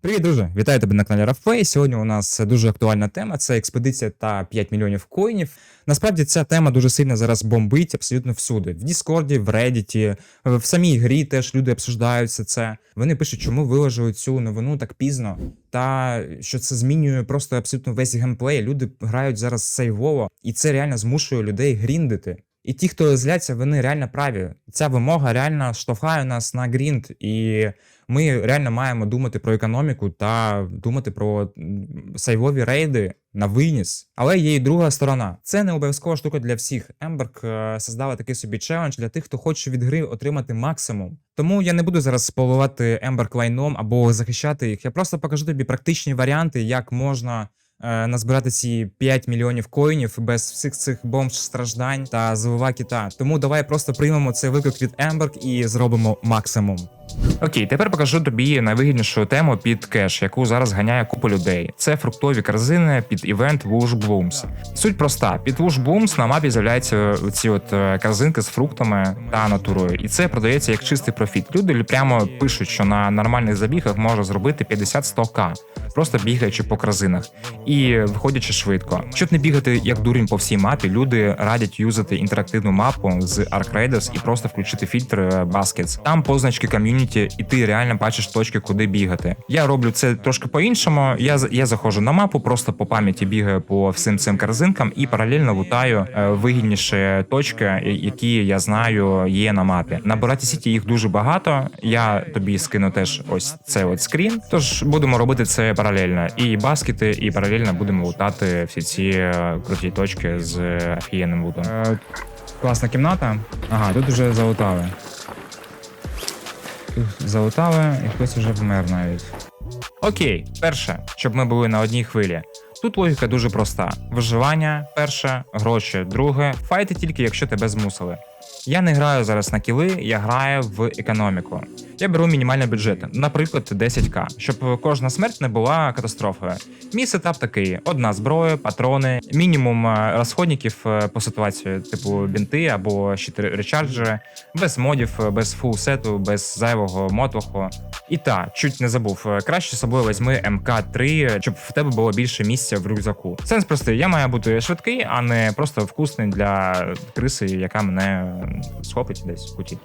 Привіт, друже! Вітаю тебе на каналі Рафей. Сьогодні у нас дуже актуальна тема це експедиція та 5 мільйонів коїнів. Насправді ця тема дуже сильно зараз бомбить абсолютно всюди. В Діскорді, в Reddit, в самій грі теж люди обсуждаються це. Вони пишуть, чому виложили цю новину так пізно, та що це змінює просто абсолютно весь геймплей. Люди грають зараз сейвово, і це реально змушує людей гріндити. І ті, хто зляться, вони реально праві. Ця вимога реально штовхає нас на грінд, і ми реально маємо думати про економіку та думати про сейвові рейди на виніс. Але є і друга сторона. Це не обов'язкова штука для всіх. Емберг е, создала такий собі челендж для тих, хто хоче від гри отримати максимум. Тому я не буду зараз сполувати Емберг лайном або захищати їх. Я просто покажу тобі практичні варіанти, як можна. Е, Назбирати ці 5 мільйонів коїнів без всіх цих бомж страждань та завива кита. Тому давай просто приймемо цей виклик від Емберг і зробимо максимум. Окей, тепер покажу тобі найвигіднішу тему під кеш, яку зараз ганяє купа людей. Це фруктові корзини під івент Wush Blooms. Суть проста: під Wush Blooms на мапі з'являються ці от е, корзинки з фруктами та натурою, і це продається як чистий профіт. Люди прямо пишуть, що на нормальних забігах можна зробити 50-100к, просто бігаючи по корзинах і виходячи швидко. Щоб не бігати як дурень по всій мапі, люди радять юзати інтерактивну мапу з Ark Raiders і просто включити фільтр е, Baskets. Там позначки ком'юніті, і ти реально бачиш точки, куди бігати. Я роблю це трошки по-іншому. Я я заходжу на мапу, просто по пам'яті бігаю по всім цим корзинкам і паралельно лутаю е, вигідніші точки, які я знаю є на мапі. На Бораті Сіті їх дуже багато. Я тобі скину теж ось цей от скрін. Тож будемо робити це паралельно. І баскети, і паралельно будемо лутати всі ці е, круті точки з е, офігенним лутом. класна кімната. Ага, тут вже залутали. Тут залутали, і хтось вже вмер навіть. Окей, перше, щоб ми були на одній хвилі. Тут логіка дуже проста: виживання перше, гроші друге, файти тільки якщо тебе змусили. Я не граю зараз на кіли, я граю в економіку. Я беру мінімальний бюджет, наприклад, 10к, щоб кожна смерть не була катастрофою. Мій сетап такий: одна зброя, патрони, мінімум е, розходників е, по ситуації, типу бінти або щити речарджери, без модів, е, без фул сету, без зайвого мотоху. І та, чуть не забув, краще з собою візьми МК-3, щоб в тебе було більше місця в рюкзаку. Сенс простий, я маю бути швидкий, а не просто вкусний для криси, яка мене схопить десь в куті.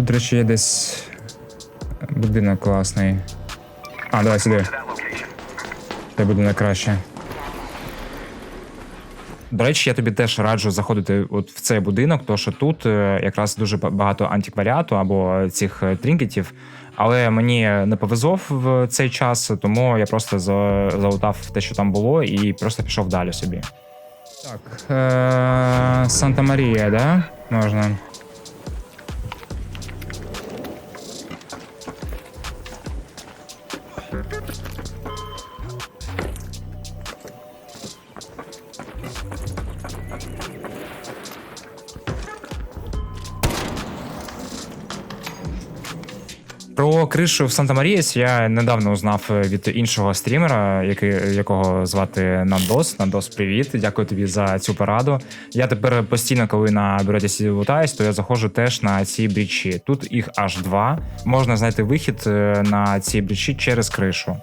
Тут, до речі, є десь будинок класний. А, давай сюди. Це буде найкраще. До речі, я тобі теж раджу заходити от в цей будинок, тому що тут е, якраз дуже багато антикваріату або цих е, трінкетів. Але мені не повезло в цей час, тому я просто за- залутав те, що там було, і просто пішов далі собі. Так, е- Санта Марія, да? Можна. Про кришу в Санта Марієс я недавно узнав е, від іншого стрімера, який, якого звати Нандос. Нандос, привіт. Дякую тобі за цю пораду. Я тепер постійно, коли на бюроті лутаюсь, то я заходжу теж на ці брічі. Тут їх аж два. Можна знайти вихід е, на ці брічі через кришу.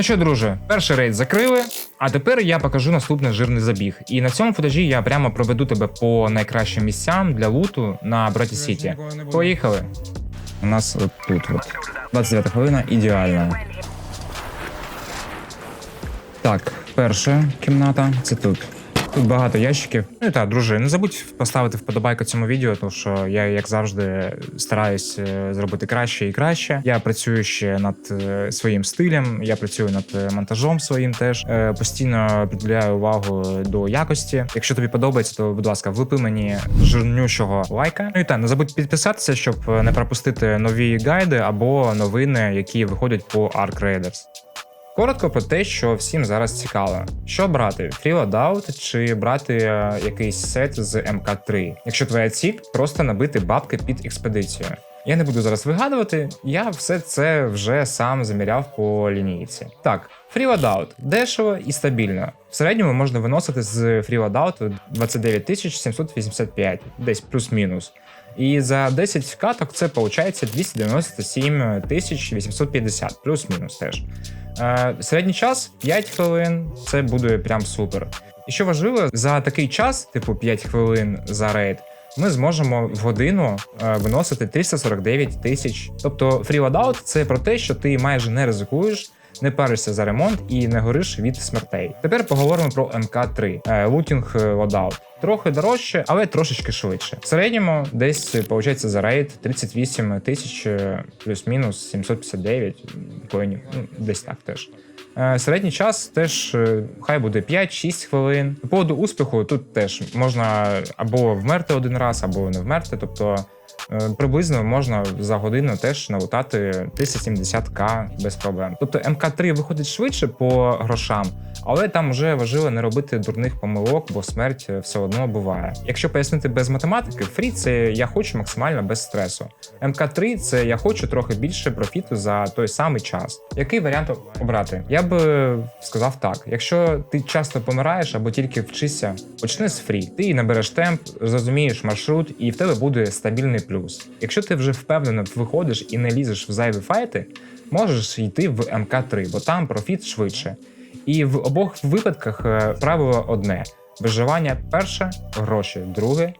Ну що, друже, перший рейд закрили. А тепер я покажу наступний жирний забіг. І на цьому футажі я прямо проведу тебе по найкращим місцям для луту на Браті Сіті. Поїхали. У нас от тут от. 29 хвилина, ідеально. Так, перша кімната це тут. Тут багато ящиків. Ну і так, друже, не забудь поставити вподобайку цьому відео, тому що я, як завжди, стараюсь е, зробити краще і краще. Я працюю ще над е, своїм стилем, я працюю над е, монтажом своїм теж. Постійно приділяю увагу до якості. Якщо тобі подобається, то будь ласка, влипи мені жирнющого лайка. Ну і так, не забудь підписатися, щоб не пропустити нові гайди або новини, які виходять по Ark Raiders. Коротко про те, що всім зараз цікаво. Що брати? Фріладаут чи брати е, якийсь сет з МК3? Якщо твоя ціль просто набити бабки під експедицію. Я не буду зараз вигадувати, я все це вже сам заміряв по лінійці. Так, фріладаут дешево і стабільно. В середньому можна виносити з фріладауту 29 785, десь плюс-мінус. І за 10 каток це виходить 297 850, плюс-мінус теж. Е, середній час 5 хвилин, це буде прям супер. І що важливо, за такий час, типу 5 хвилин за рейд, ми зможемо в годину е, виносити 349 тисяч. Тобто фріладаут це про те, що ти майже не ризикуєш. Не паришся за ремонт і не гориш від смертей. Тепер поговоримо про МК3 е, Looting Loadout. Трохи дорожче, але трошечки швидше. В середньому десь виходить за рейд 38 тисяч е, плюс-мінус 759 коїнів. Ну, десь так теж. Е, Середній час теж е, хай буде 5-6 хвилин. По поводу успіху тут теж можна або вмерти один раз, або не вмерти. Тобто е, приблизно можна за годину теж налутати 1070к без проблем. Тобто МК3 виходить швидше по грошам, але там вже важливо не робити дурних помилок, бо смерть е, все одно буває. Якщо пояснити без математики, фрі це я хочу максимально без стресу. МК3 це я хочу трохи більше профіту за той самий час. Який варіант обрати? Я би сказав так: якщо ти часто помираєш або тільки вчишся, почни з фрі. Ти набереш темп, зрозумієш маршрут, і в тебе буде стабільний плюс. Якщо ти вже впевнено виходиш і не лізеш в зайві файти, можеш йти в МК3, бо там профіт швидше. І в обох випадках е, правило одне: виживання перше, гроші друге,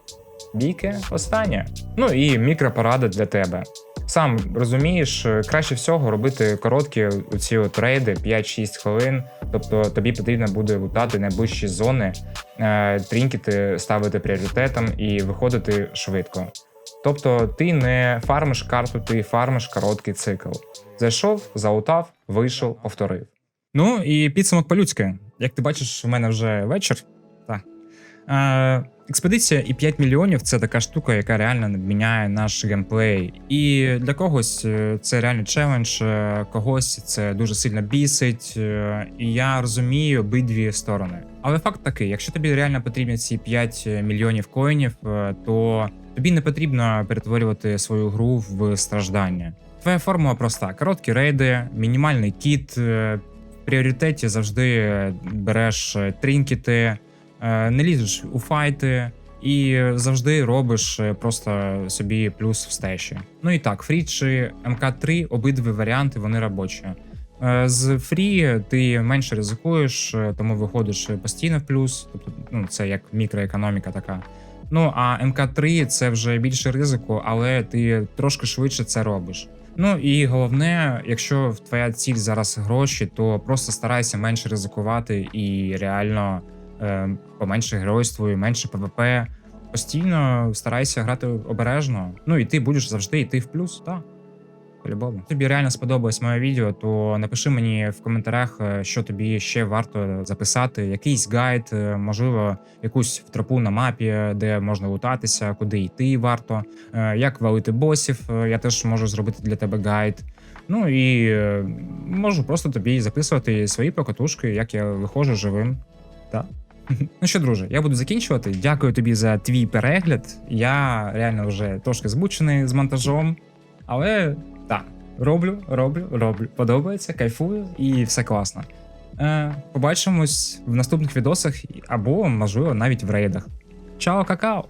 бійки останнє. Ну і мікропорада для тебе. Сам розумієш, е, краще всього робити короткі ці от рейди 5-6 хвилин. Тобто тобі потрібно буде лутати найближчі зони, е, трінкіти ставити пріоритетом і виходити швидко. Тобто ти не фармиш карту, ти фармиш короткий цикл. Зайшов, залутав, вийшов, повторив. Ну і підсумок по-людськи. Як ти бачиш, у мене вже вечір. Так. Е, експедиція і 5 мільйонів це така штука, яка реально міняє наш геймплей. І для когось е, це реально челендж, е, когось це дуже сильно бісить. е, І я розумію обидві сторони. Але факт такий: якщо тобі реально потрібні ці 5 мільйонів коїнів, то тобі не потрібно перетворювати свою гру в страждання. Твоя формула проста: короткі рейди, мінімальний кіт. Пріоритеті завжди береш е, трінкіти, е, не лізеш у файти і завжди робиш е, просто собі плюс в стеші. Ну і так, фрі чи МК3 обидві варіанти вони робочі. З фрі ти менше ризикуєш, тому виходиш постійно в плюс, тобто ну, це як мікроекономіка така. Ну а МК3 це вже більше ризику, але ти трошки швидше це робиш. Ну і головне, якщо твоя ціль зараз гроші, то просто старайся менше ризикувати і реально е, поменше і менше ПВП. Постійно старайся грати обережно. Ну і ти будеш завжди йти в плюс, так. По-любому. Тобі реально сподобалось моє відео, то напиши мені в коментарях, е, що тобі ще варто записати, якийсь гайд, е, можливо, якусь тропу на мапі, де можна лутатися, куди йти варто, е, як валити босів. е, Я теж можу зробити для тебе гайд. Ну і е, можу просто тобі записувати свої покатушки, як я виходжу живим. Так. Ну що, друже, я буду закінчувати. Дякую тобі за твій перегляд. Я реально вже трошки збучений з монтажом, але так, роблю, роблю, роблю. Подобається, кайфую і все класно. Е, побачимось в наступних відосах або, можливо, навіть в рейдах. Чао, какао!